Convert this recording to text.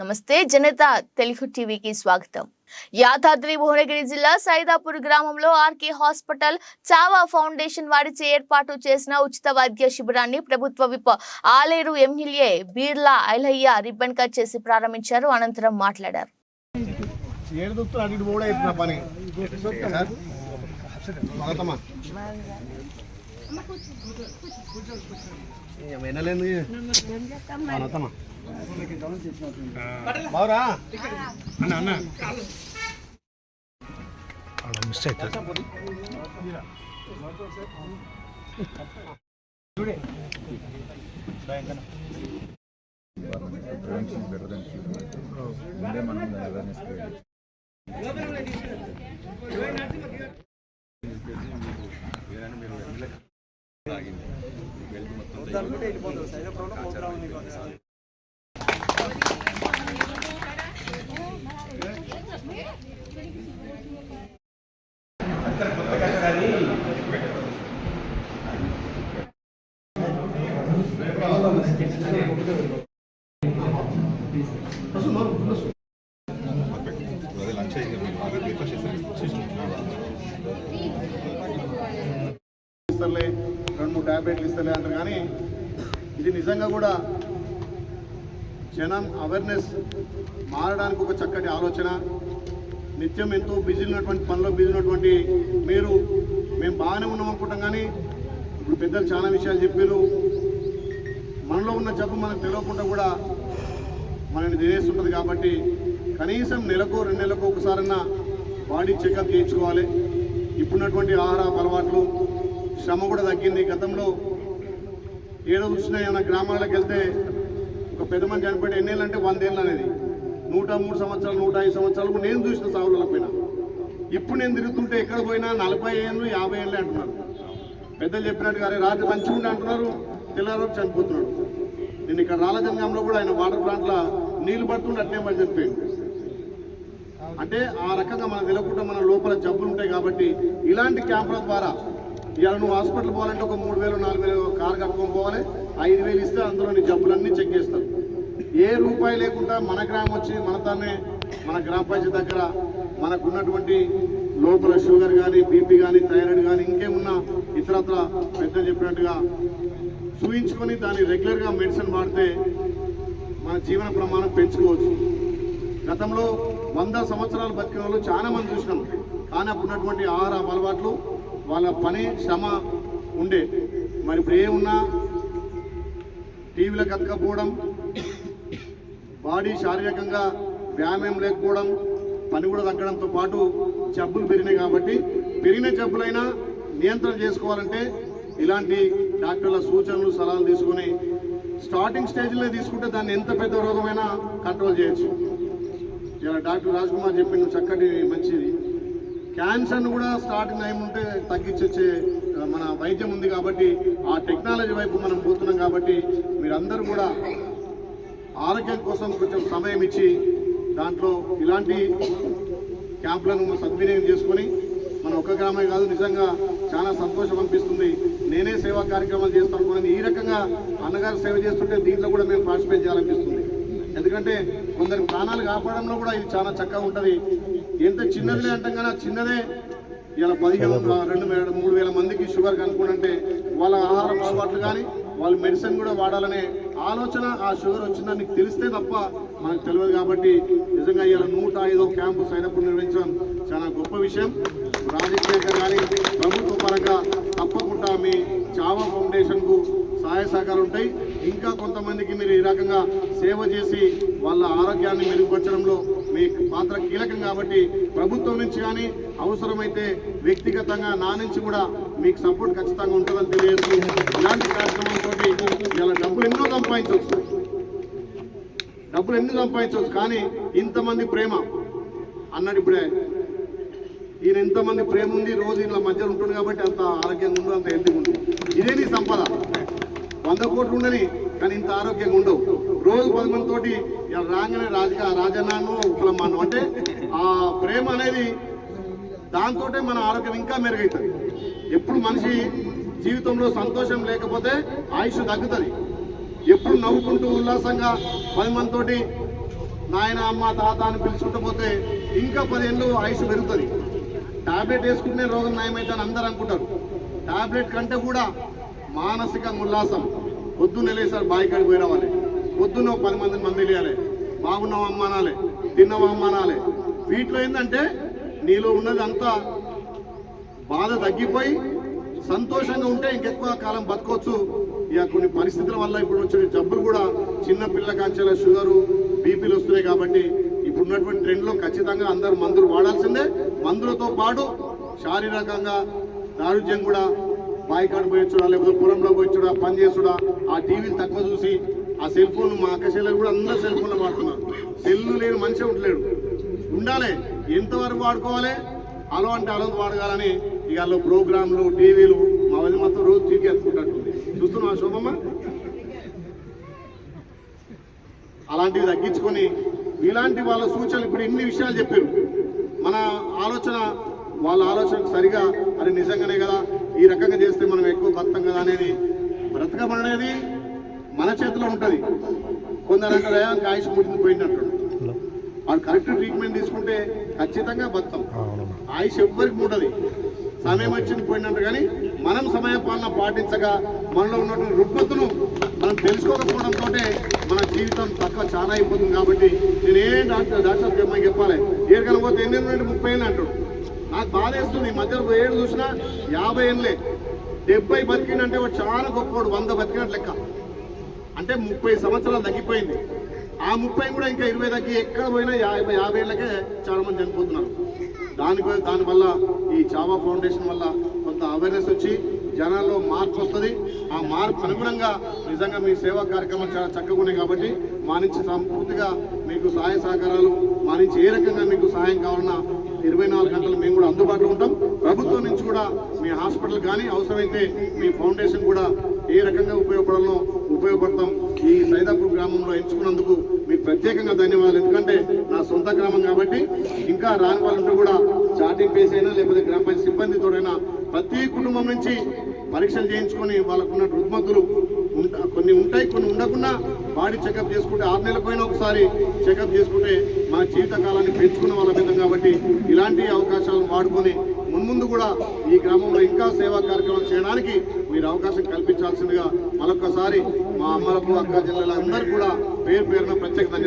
నమస్తే జనత తెలుగు టీవీకి స్వాగతం. యాదాద్రి భువనగిరి జిల్లా సైదాపూర్ గ్రామంలో ఆర్కే హాస్పిటల్ చావా ఫౌండేషన్ వారిచే ఏర్పాటు చేసిన ఉచిత వైద్య శిబిరాన్ని ప్రభుత్వ whip Aleru MLA Beerla Ailaiah ribbon cut చేసి ప్రారంభించారు. అనంతరం మాట్లాడారు. కూర్చో దుస్తులు అటు ఇటు కూడా అవుతున్నా వినలేదు బావురా. అన్న అన్న. మిస్ అవుతుంది. Is better ఇస్తలే రెండు మూడు ట్యాబ్లెట్లు ఇస్తలే అంటారు కానీ ఇది నిజంగా కూడా జనం అవేర్నెస్ మారడానికి ఒక చక్కటి ఆలోచన. నిత్యం ఎంతో బిజీ ఉన్నటువంటి పనిలో బిజీ ఉన్నటువంటి మీరు మేము బాగానే ఉన్నాం అనుకుంటాం కానీ ఇప్పుడు పెద్దలు చాలా విషయాలు చెప్పారు. మనలో ఉన్న జబ్బు మనకు తెలియకుండా కూడా మనని తినేస్తుంటుంది కాబట్టి కనీసం నెలకు రెండు నెలలకు ఒకసారన్నా బాడీ చెకప్ చేయించుకోవాలి. ఇప్పుడున్నటువంటి ఆహార అలవాట్లు శ్రమ కూడా తగ్గింది. గతంలో ఏదో చూసినా ఏమైనా గ్రామాలకు వెళ్తే ఒక పెద్ద మంది చనిపోయిన ఎన్నేళ్ళు అంటే వందేళ్ళు అనేది. నూట మూడు సంవత్సరాలు నూట ఐదు సంవత్సరాలు నేను చూసిన సాగుల పైన ఇప్పుడు నేను తిరుగుతుంటే ఎక్కడ పోయినా నలభై ఏళ్ళు యాభై ఏళ్ళు అంటున్నారు. పెద్దలు చెప్పినట్టు కానీ రాత్రి మంచిగా ఉండి అంటున్నారు. తెల్లారు చనిపోతున్నాడు. నేను ఇక్కడ రాలజంగంలో కూడా ఆయన వాటర్ ప్లాంట్లో నీళ్ళు పడుతుండే అట్లే మరి చనిపోయింది అంటే ఆ రకంగా మనం తెలియకుండా మన లోపల జబ్బులు ఉంటాయి కాబట్టి ఇలాంటి క్యాంపుల ద్వారా ఇవాళ నువ్వు హాస్పిటల్ పోవాలంటే ఒక మూడు వేలు నాలుగు వేలు కారు కట్టుకొని పోవాలి. ఐదు వేలు ఇస్తే అందులో నీ జబ్బులన్నీ చెక్ చేస్తారు. ఏ రూపాయి లేకుండా మన గ్రామం వచ్చి మన తానే మన గ్రామ పంచాయతీ దగ్గర మనకు ఉన్నటువంటి లోపల షుగర్ కానీ బీపీ కానీ థైరాయిడ్ కానీ ఇంకేమున్నా ఇతరత్ర పెద్దలు చెప్పినట్టుగా చూయించుకొని దాన్ని రెగ్యులర్గా మెడిసిన్ వాడితే మన జీవన ప్రమాణం పెంచుకోవచ్చు. గతంలో వంద సంవత్సరాలు బతికిన వాళ్ళు చాలా మంది చూసినాం. కానీ అప్పుడు ఉన్నటువంటి ఆహార అలవాట్లు వాళ్ళ పని శ్రమ ఉండే. మరి ఇప్పుడు ఏమున్నా? టీవీలకు అతకపోవడం బాడీ శారీరకంగా వ్యాయామం లేకపోవడం పని కూడా తగ్గడంతో పాటు జబ్బులు పెరిగినాయి కాబట్టి పెరిగిన జబ్బులైనా నియంత్రణ చేసుకోవాలంటే ఇలాంటి డాక్టర్ల సూచనలు సలహాలు తీసుకొని స్టార్టింగ్ స్టేజ్లో తీసుకుంటే దాన్ని ఎంత పెద్ద రోగమైనా కంట్రోల్ చేయొచ్చు. ఇలా డాక్టర్ రాజ్ కుమార్ చెప్పింది చక్కటి మంచిది. క్యాన్సర్ను కూడా స్టార్టింగ్ అయి ఉంటే తగ్గించొచ్చే మన వైద్యం ఉంది కాబట్టి ఆ టెక్నాలజీ వైపు మనం పోతున్నాం కాబట్టి మీరందరూ కూడా ఆరోగ్యం కోసం కొంచెం సమయం ఇచ్చి దాంట్లో ఇలాంటి క్యాంపులను సద్వినియోగం చేసుకొని మన ఒక్క గ్రామే కాదు నిజంగా చాలా సంతోషం అనిపిస్తుంది. నేనే సేవా కార్యక్రమాలు చేస్తాను కూడా ఈ రకంగా అన్నగారు సేవ చేస్తుంటే దీంట్లో కూడా మేము పార్టిసిపేట్ చేయాలనిపిస్తుంది. ఎందుకంటే కొందరి ప్రాణాలు కాపాడంలో కూడా ఇది చాలా చక్కగా ఉంటుంది. ఎంత చిన్నదిలే అంటాం కానీ ఆ చిన్నదే. ఇలా పదిహేను రెండు వేల మూడు వేల మందికి షుగర్ కనుక్కుంటే వాళ్ళ ఆహారం అలవాట్లు కానీ వాళ్ళు మెడిసిన్ కూడా వాడాలనే ఆలోచన ఆ షుగర్ వచ్చిందని నీకు తెలిస్తే తప్ప మనకు తెలియదు కాబట్టి నిజంగా ఇలా నూట ఐదో క్యాంపు సైనప్పుడు నిర్వహించడం చాలా గొప్ప విషయం. రాజకీయంగా కానీ ప్రభుత్వ పరంగా తప్పకుండా మీ చావా ఫౌండేషన్కు సహాయ సహకారాలు ఉంటాయి. ఇంకా కొంతమందికి మీరు ఈ రకంగా సేవ చేసి వాళ్ళ ఆరోగ్యాన్ని మెరుగుపరచడంలో మీ పాత్ర కీలకం కాబట్టి ప్రభుత్వం నుంచి కానీ అవసరమైతే వ్యక్తిగతంగా నా నుంచి కూడా మీకు సపోర్ట్ ఖచ్చితంగా ఉంటుందని తెలియజేస్తూ ఇలాంటి కార్యక్రమంతో ఇలా డబ్బులు ఎన్నో సంపాదించవచ్చు. డబ్బులు ఎన్ని సంపాదించవచ్చు. కానీ ఇంతమంది ప్రేమ అన్నాడు ఇప్పుడే. ఈయన ఇంతమంది ప్రేమ ఉంది రోజు ఇలా మధ్యలో ఉంటుంది కాబట్టి అంత ఆరోగ్యంగా ఉండదు అంత హెల్తీగా ఉంటుంది ఇదే నీ సంపద. వంద కోట్లు ఉండని కానీ ఇంత ఆరోగ్యంగా ఉండవు. రోజు పది మంది తోటి రాగానే రాజుగా రాజన్నాను ఉప్పలమ్మాను అంటే ఆ ప్రేమ అనేది దాంతోటే మన ఆరోగ్యం ఇంకా మెరుగవుతుంది ఎప్పుడు మనిషి జీవితంలో సంతోషం లేకపోతే ఆయుష్ తగ్గుతుంది. ఎప్పుడు నవ్వుకుంటూ ఉల్లాసంగా పది మందితోటి నాయన అమ్మ తాత అని పిలుచుకుంటూ పోతే ఇంకా పదేళ్ళు ఆయుష్ పెరుగుతుంది. టాబ్లెట్ వేసుకుంటే రోగం నయమైతే అని అందరూ అనుకుంటారు. టాబ్లెట్ కంటే కూడా మానసిక ఉల్లాసం. పొద్దున్నే వెళ్ళేసారి బాయికాడికి కాడికి పోయి పొద్దున్న పది మందిని మంది తెలియాలి బాగున్నావు అమ్మానాలే? తిన్నావు అమ్మానాలే? వీటిలో ఏంటంటే నీలో ఉన్నది అంతా బాధ తగ్గిపోయి సంతోషంగా ఉంటే ఇంకెక్కువ కాలం బతకొచ్చు. ఇక కొన్ని పరిస్థితుల వల్ల ఇప్పుడు వచ్చే జబ్బులు కూడా చిన్న పిల్ల కాంచెల షుగరు బీపీలు వస్తున్నాయి కాబట్టి ఇప్పుడు ఉన్నటువంటి ట్రెండ్లో ఖచ్చితంగా అందరూ మందులు వాడాల్సిందే. మందులతో పాటు శారీరకంగా దారుద్యం కూడా బాయికాడు పోయొచ్చుడా లేకపోతే పొలంలో పోయొచ్చుడా పని చేసుడా ఆ టీవీలు తక్కువ చూసి ఆ సెల్ ఫోన్ మా అక్క చెల్లెలు కూడా అందరూ సెల్ ఫోన్లో వాడుతున్నారు. సెల్లు లేని మనిషి ఉండలేడు. ఉండాలి. ఎంతవరకు వాడుకోవాలి? అలో అంటే అలో వాడగాలని ఇక వాళ్ళు ప్రోగ్రాంలు టీవీలు మా వదిలి మొత్తం రోజు తిరిగి ఎత్తుకుంటుంది చూస్తున్నావా శోభమ్మ? అలాంటివి తగ్గించుకొని ఇలాంటి వాళ్ళ సూచనలు ఇప్పుడు ఇన్ని విషయాలు చెప్పారు. మన ఆలోచన వాళ్ళ ఆలోచనకు సరిగా అది నిజంగానే కదా ఈ రకంగా చేస్తే మనం ఎక్కువ బతాం కదా అనేది బ్రతకమనేది మన చేతిలో ఉంటుంది. కొందరు అంటారు "ఏ, ఆయుష్ ముట్టింది పోయినట్టు. వాళ్ళు కరెక్ట్ ట్రీట్మెంట్ తీసుకుంటే ఖచ్చితంగా బతాం అవునమ్మా ఆయుష్ ఎవ్వరికి ఉండదు. సమయం వచ్చింది పోయినట్టు కానీ మనం సమయపాలన పాటించగా మనలో ఉన్నటువంటి రుగ్మతను మనం తెలుసుకోకపోవడంతో మన జీవితం తక్కువ చాలా అయిపోతుంది కాబట్టి నేను ఏ డాక్టర్ డాక్టర్ అమ్మాయి చెప్పాలి? ఏడుకని పోతే ఎన్ని నుండి ముప్పై ఏళ్ళు అంటాడు. నాకు బాధ వేస్తుంది. మధ్యలో ఏడు చూసినా యాభై ఏళ్ళే. డెబ్బై బతికినంటే వాడు చాలా గొప్పవాడు. వంద బతికినట్టు లెక్క. అంటే ముప్పై సంవత్సరాలు తగ్గిపోయింది. ఆ ముప్పై కూడా ఇంకా ఇరవై తగ్గి ఎక్కడ పోయినా యాభై యాభై ఏళ్ళకే చాలా మంది చనిపోతున్నారు. దాని దానివల్ల ఈ చావా ఫౌండేషన్ వల్ల కొంత అవేర్నెస్ వచ్చి జనాల్లో మార్పు వస్తుంది. ఆ మార్పు అనుగుణంగా నిజంగా మీ సేవా కార్యక్రమాలు చాలా చక్కగా ఉన్నాయి కాబట్టి మా నుంచి సంపూర్తిగా మీకు సహాయ సహకారాలు మా నుంచి ఏ రకంగా మీకు సహాయం కావాలన్నా ఇరవై నాలుగు గంటలు మేము కూడా అందుబాటులో ఉంటాం. ప్రభుత్వం నుంచి కూడా మీ హాస్పిటల్ కానీ అవసరమైతే మీ ఫౌండేషన్ కూడా ఏ రకంగా ఉపయోగపడాలో ఉపయోగపడతాం. ఈ సైదాపూర్ గ్రామంలో ఎంచుకున్నందుకు మీకు ప్రత్యేకంగా ధన్యవాదాలు. ఎందుకంటే నా సొంత గ్రామం కాబట్టి ఇంకా రాని వాళ్ళంటూ కూడా చాటింగ్ పేస్ అయినా లేకపోతే గ్రామ పంచాయతీ సిబ్బందితోనైనా ప్రతి కుటుంబం నుంచి పరీక్షలు చేయించుకొని వాళ్ళకున్న రుగ్మతులు కొన్ని ఉంటాయి కొన్ని ఉండకుండా బాడీ చెకప్ చేసుకుంటే ఆరు నెలల పైన ఒకసారి చెకప్ చేసుకుంటే మన జీవితకాలాన్ని పెంచుకున్న వాళ్ళ విధం కాబట్టి ఇలాంటి అవకాశాలను వాడుకొని మున్ముందు కూడా ఈ గ్రామంలో ఇంకా సేవా కార్యక్రమాలు చేయడానికి మీరు అవకాశం కల్పించాల్సిందిగా మరొకసారి మా అమ్మలకు అక్క జిల్లాల అందరు కూడా పేరు పేరున ప్రత్యేక